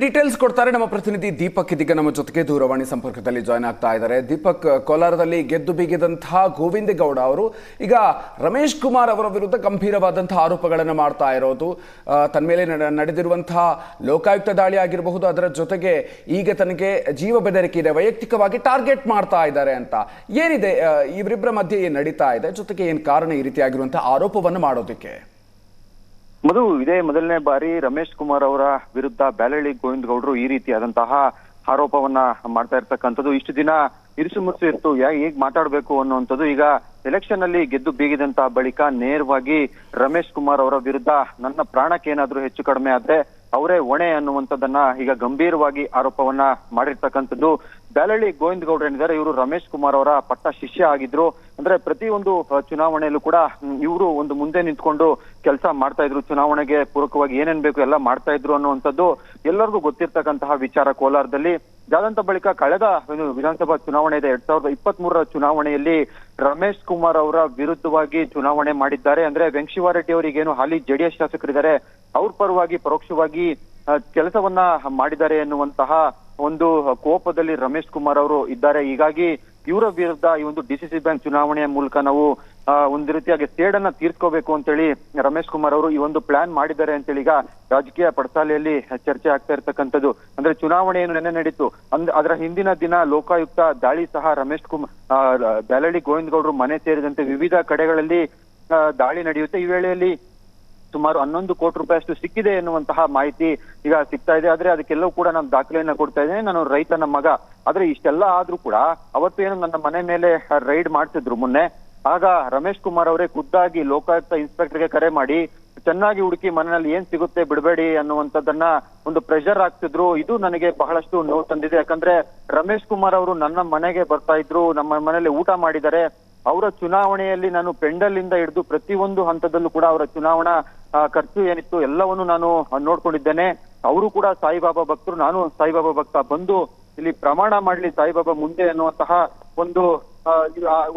Details ಕೊಡ್ತಾರೆ ನಮ್ಮ ಪ್ರತಿನಿಧಿ ದೀಪಕ್ ಇದೀಗ ನಮ್ಮ ಜೊತೆಗೆ ದೂರವಾಣಿ ಸಂಪರ್ಕದಲ್ಲಿ ಜಾಯ್ನ್ ಆಗ್ತಾ ಇದ್ದಾರೆ. ದೀಪಕ್, ಕೋಲಾರದಲ್ಲಿ ಗೆದ್ದು ಬೀಗಿದಂತಹ ಗೋವಿಂದ ಗೌಡ ಅವರು ಈಗ ರಮೇಶ್ ಕುಮಾರ್ ಅವರ ವಿರುದ್ಧ ಗಂಭೀರವಾದಂತಹ ಆರೋಪಗಳನ್ನು ಮಾಡ್ತಾ ಇರೋದು. ತನ್ನ ಮೇಲೆ ನಡೆದಿರುವಂತಹ ಲೋಕಾಯುಕ್ತ ದಾಳಿ ಆಗಿರಬಹುದು, ಅದರ ಜೊತೆಗೆ ಈಗ ತನಗೆ ಜೀವ ಬೆದರಿಕೆ ಇದೆ, ವೈಯಕ್ತಿಕವಾಗಿ ಟಾರ್ಗೆಟ್ ಮಾಡ್ತಾ ಇದ್ದಾರೆ ಅಂತ. ಏನಿದೆ ಇವರಿಬ್ಬರ ಮಧ್ಯೆ ಏನು ನಡೀತಾ ಇದೆ, ಜೊತೆಗೆ ಏನು ಕಾರಣ ಈ ರೀತಿಯಾಗಿರುವಂತಹ ಆರೋಪವನ್ನು ಮಾಡೋದಕ್ಕೆ? ಮಧು, ಇದೇ ಮೊದಲನೇ ಬಾರಿ ರಮೇಶ್ ಕುಮಾರ್ ಅವರ ವಿರುದ್ಧ ಬ್ಯಾಲಳ್ಳಿ ಗೋವಿಂದ ಗೌಡರು ಈ ರೀತಿಯಾದಂತಹ ಆರೋಪವನ್ನ ಮಾಡ್ತಾ ಇರ್ತಕ್ಕಂಥದ್ದು. ಇಷ್ಟು ದಿನ ಇರಿಸು ಮುಸು ಇತ್ತು ಯಾ, ಹೇಗ್ ಮಾತಾಡ್ಬೇಕು ಅನ್ನುವಂಥದ್ದು ಈಗ ಎಲೆಕ್ಷನ್ ಅಲ್ಲಿ ಗೆದ್ದು ಬೀಗಿದಂತಹ ಬಳಿಕ ನೇರವಾಗಿ ರಮೇಶ್ ಕುಮಾರ್ ಅವರ ವಿರುದ್ಧ ನನ್ನ ಪ್ರಾಣಕ್ಕೆ ಏನಾದ್ರೂ ಹೆಚ್ಚು ಕಡಿಮೆ ಆದ್ರೆ ಅವರೇ ಹೊಣೆ ಅನ್ನುವಂಥದ್ದನ್ನ ಈಗ ಗಂಭೀರವಾಗಿ ಆರೋಪವನ್ನ ಮಾಡಿರ್ತಕ್ಕಂಥದ್ದು ಬ್ಯಾಲಳ್ಳಿ ಗೋವಿಂದ ಗೌಡ್ರು ಏನಿದ್ದಾರೆ, ಇವರು ರಮೇಶ್ ಕುಮಾರ್ ಅವರ ಪಟ್ಟ ಶಿಷ್ಯ ಆಗಿದ್ರು. ಅಂದ್ರೆ ಪ್ರತಿಯೊಂದು ಚುನಾವಣೆಯಲ್ಲೂ ಕೂಡ ಇವರು ಒಂದು ಮುಂದೆ ನಿಂತ್ಕೊಂಡು ಕೆಲಸ ಮಾಡ್ತಾ ಇದ್ರು. ಚುನಾವಣೆಗೆ ಪೂರಕವಾಗಿ ಏನೇನ್ ಬೇಕು ಎಲ್ಲ ಮಾಡ್ತಾ ಇದ್ರು ಅನ್ನುವಂಥದ್ದು ಎಲ್ಲರಿಗೂ ಗೊತ್ತಿರ್ತಕ್ಕಂತಹ ವಿಚಾರ ಕೋಲಾರದಲ್ಲಿ. ಇದಾದಂತ ಬಳಿಕ ಕಳೆದ, ಏನು, ವಿಧಾನಸಭಾ ಚುನಾವಣೆ ಇದೆ, ಎರಡ್ ಸಾವಿರದ ಇಪ್ಪತ್ತ್ ಮೂರರ ಚುನಾವಣೆಯಲ್ಲಿ ರಮೇಶ್ ಕುಮಾರ್ ಅವರ ವಿರುದ್ಧವಾಗಿ ಚುನಾವಣೆ ಮಾಡಿದ್ದಾರೆ. ಅಂದ್ರೆ ವೆಂಕಶಿವಾರೆಡ್ಡಿ ಅವರಿಗೇನು ಹಾಲಿ ಜೆಡಿಎಸ್ ಶಾಸಕರಿದ್ದಾರೆ, ಅವ್ರ ಪರವಾಗಿ, ಪರೋಕ್ಷವಾಗಿ ಕೆಲಸವನ್ನ ಮಾಡಿದ್ದಾರೆ ಎನ್ನುವಂತಹ ಒಂದು ಕೋಪದಲ್ಲಿ ರಮೇಶ್ ಕುಮಾರ್ ಅವರು ಇದ್ದಾರೆ. ಹೀಗಾಗಿ ಇವರ ವಿರುದ್ಧ ಈ ಒಂದು ಡಿಸಿಸಿ ಬ್ಯಾಂಕ್ ಚುನಾವಣೆಯ ಮೂಲಕ ನಾವು ಒಂದು ರೀತಿಯಾಗಿ ಸೇಡನ್ನ ತೀರ್ಸ್ಕೋಬೇಕು ಅಂತೇಳಿ ರಮೇಶ್ ಕುಮಾರ್ ಅವರು ಈ ಒಂದು ಪ್ಲಾನ್ ಮಾಡಿದ್ದಾರೆ ಅಂತೇಳಿ ಈಗ ರಾಜಕೀಯ ಪಡಸಾಲೆಯಲ್ಲಿ ಚರ್ಚೆ ಆಗ್ತಾ ಇರ್ತಕ್ಕಂಥದ್ದು. ಅಂದ್ರೆ ಚುನಾವಣೆ ಏನು ನೆನ್ನೆ ನಡೀತು. ಅಂದ್, ಅದರ ಹಿಂದಿನ ದಿನ ಲೋಕಾಯುಕ್ತ ದಾಳಿ ಸಹ ರಮೇಶ್ ಕುಮಾರ್ ಬ್ಯಾಲಳ್ಳಿ ಗೋವಿಂದ ಗೌಡ್ರು ಮನೆ ಸೇರಿದಂತೆ ವಿವಿಧ ಕಡೆಗಳಲ್ಲಿ ದಾಳಿ ನಡೆಯುತ್ತೆ. ಈ ವೇಳೆಯಲ್ಲಿ ಸುಮಾರು ಹನ್ನೊಂದು ಕೋಟಿ ರೂಪಾಯಿ ಅಷ್ಟು ಸಿಕ್ಕಿದೆ ಎನ್ನುವಂತಹ ಮಾಹಿತಿ ಈಗ ಸಿಗ್ತಾ ಇದೆ. ಆದ್ರೆ ಅದಕ್ಕೆಲ್ಲವೂ ಕೂಡ ನಾನು ದಾಖಲೆಯನ್ನ ಕೊಡ್ತಾ ಇದ್ದೇನೆ. ನಾನು ರೈತನ ಮಗ. ಆದ್ರೆ ಇಷ್ಟೆಲ್ಲ ಆದ್ರೂ ಕೂಡ ಅವತ್ತು ಏನು ನನ್ನ ಮನೆ ಮೇಲೆ ರೈಡ್ ಮಾಡ್ತಿದ್ರು ಮೊನ್ನೆ ಆಗ ರಮೇಶ್ ಕುಮಾರ್ ಅವರೇ ಖುದ್ದಾಗಿ ಲೋಕಾಯುಕ್ತ ಇನ್ಸ್ಪೆಕ್ಟರ್ಗೆ ಕರೆ ಮಾಡಿ, ಚೆನ್ನಾಗಿ ಹುಡುಕಿ ಮನೆಯಲ್ಲಿ ಏನ್ ಸಿಗುತ್ತೆ ಬಿಡಬೇಡಿ ಅನ್ನುವಂಥದ್ದನ್ನ ಒಂದು ಪ್ರೆಷರ್ ಆಗ್ತಿದ್ರು ಇದು ನನಗೆ ಬಹಳಷ್ಟು ನೋವು ತಂದಿದೆ. ಯಾಕಂದ್ರೆ ರಮೇಶ್ ಕುಮಾರ್ ಅವರು ನನ್ನ ಮನೆಗೆ ಬರ್ತಾ ಇದ್ರು, ನಮ್ಮ ಮನೆಯಲ್ಲಿ ಊಟ ಮಾಡಿದ್ದಾರೆ. ಅವರ ಚುನಾವಣೆಯಲ್ಲಿ ನಾನು ಪೆಂಡಲ್ ಇಂದ ಹಿಡಿದು ಪ್ರತಿಯೊಂದು ಹಂತದಲ್ಲೂ ಕೂಡ ಅವರ ಚುನಾವಣಾ ಖರ್ಚು ಏನಿತ್ತು ಎಲ್ಲವನ್ನು ನಾನು ನೋಡ್ಕೊಂಡಿದ್ದೇನೆ. ಅವರು ಕೂಡ ಸಾಯಿಬಾಬಾ ಭಕ್ತರು, ನಾನು ಸಾಯಿಬಾಬಾ ಭಕ್ತ. ಬಂದು ಇಲ್ಲಿ ಪ್ರಮಾಣ ಮಾಡಲಿ ಸಾಯಿಬಾಬಾ ಮುಂದೆ ಅನ್ನುವಂತಹ ಒಂದು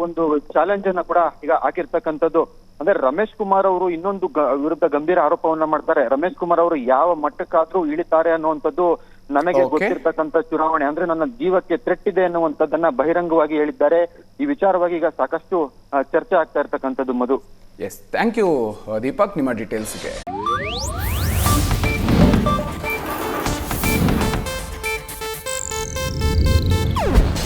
ಒಂದು ಚಾಲೆಂಜ್ ಅನ್ನ ಕೂಡ ಈಗ ಹಾಕಿರ್ತಕ್ಕಂಥದ್ದು. ಅಂದ್ರೆ ರಮೇಶ್ ಕುಮಾರ್ ಅವರು ಇನ್ನೊಂದು ವಿರುದ್ಧ ಗಂಭೀರ ಆರೋಪವನ್ನ ಮಾಡ್ತಾರೆ. ರಮೇಶ್ ಕುಮಾರ್ ಅವರು ಯಾವ ಮಟ್ಟಕ್ಕಾದ್ರೂ ಇಳಿತಾರೆ ಅನ್ನುವಂಥದ್ದು ನನಗೆ. ಗೊತ್ತಿರ್ತಕ್ಕಂಥ ಚುನಾವಣೆ. ಅಂದ್ರೆ ನನ್ನ ಜೀವಕ್ಕೆ ಥ್ರೆಟ್ ಇದೆ ಅನ್ನುವಂಥದ್ದನ್ನ ಬಹಿರಂಗವಾಗಿ ಹೇಳಿದ್ದಾರೆ. ಈ ವಿಚಾರವಾಗಿ ಈಗ ಸಾಕಷ್ಟು ಚರ್ಚೆ ಆಗ್ತಾ ಇರ್ತಕ್ಕಂಥದ್ದು Madhu. Yes thank you Deepak. ನಿಮ್ಮ ಡೀಟೇಲ್ಸ್ಗೆ